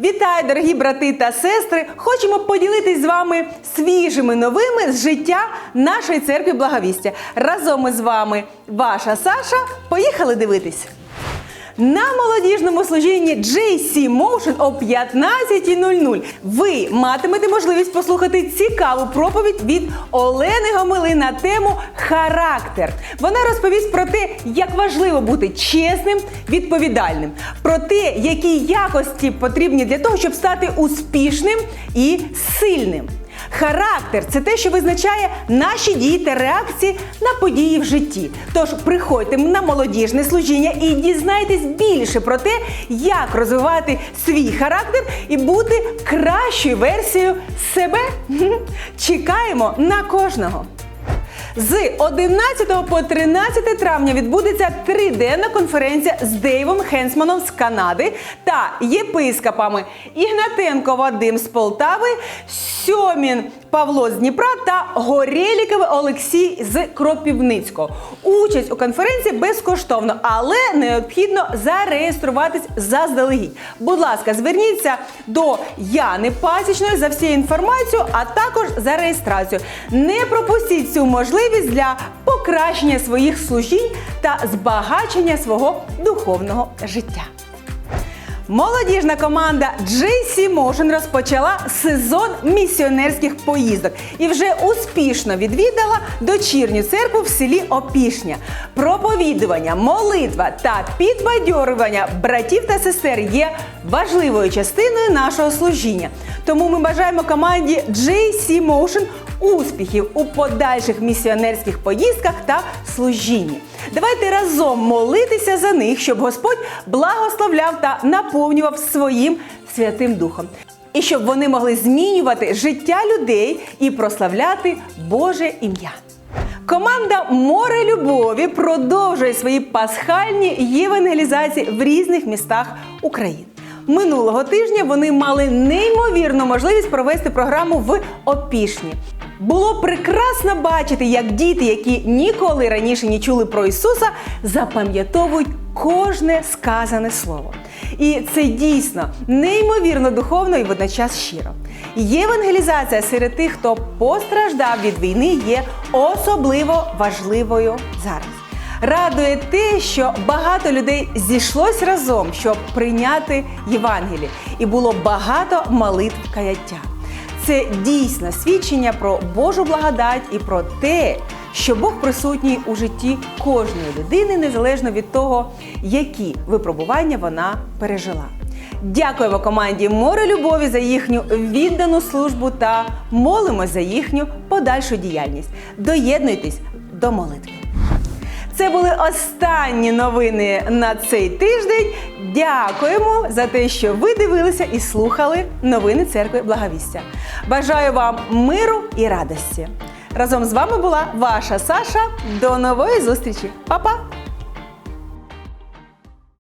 Вітаю, дорогі брати та сестри! Хочемо поділитись з вами свіжими новими з життя нашої церкви Благовістя. Разом із вами ваша Саша. Поїхали дивитись. На молодіжному служінні JC Motion о 15.00 ви матимете можливість послухати цікаву проповідь від Олени Гомили на тему характер. Вона розповість про те, як важливо бути чесним, відповідальним, про те, які якості потрібні для того, щоб стати успішним і сильним. Характер це те, що визначає наші дії та реакції на події в житті. Тож приходьте на молодіжне служіння і дізнайтесь більше про те, як розвивати свій характер і бути кращою версією себе. Чекаємо на кожного. З 11 по 13 травня відбудеться триденна конференція з Дейвом Хенсманом з Канади та єпископами Ігнатенко Вадим з Полтави, Сьомін Павло з Дніпра та Горєліковий Олексій з Кропівницького. Участь у конференції безкоштовно, але необхідно зареєструватись заздалегідь. Будь ласка, зверніться до Яни Пасічної за всю інформацію, а також за реєстрацію. Не пропустіть цю можливість для покращення своїх служінь та збагачення свого духовного життя. Молодіжна команда JC Motion розпочала сезон місіонерських поїздок і вже успішно відвідала дочірню церкву в селі Опішня. Проповідування, молитва та підбадьорювання братів та сестер є важливою частиною нашого служіння. Тому ми бажаємо команді JC Motion успіхів у подальших місіонерських поїздках та служінні. Давайте разом молитися за них, щоб Господь благословляв та наповнював своїм святим духом. І щоб вони могли змінювати життя людей і прославляти Боже ім'я. Команда Море Любові продовжує свої пасхальні євангелізації в різних містах України. Минулого тижня вони мали неймовірну можливість провести програму в Опішні. Було прекрасно бачити, як діти, які ніколи раніше не чули про Ісуса, запам'ятовують кожне сказане слово. І це дійсно неймовірно духовно і водночас щиро. Євангелізація серед тих, хто постраждав від війни, є особливо важливою зараз. Радує те, що багато людей зійшлось разом, щоб прийняти Євангеліє, і було багато молитв каяття. Це дійсно свідчення про Божу благодать і про те, що Бог присутній у житті кожної людини, незалежно від того, які випробування вона пережила. Дякуємо команді Море Любові за їхню віддану службу та молимось за їхню подальшу діяльність. Доєднуйтесь до молитви. Це були останні новини на цей тиждень. Дякуємо за те, що ви дивилися і слухали новини церкви Благовістя. Бажаю вам миру і радості. Разом з вами була ваша Саша. До нової зустрічі. Па-па!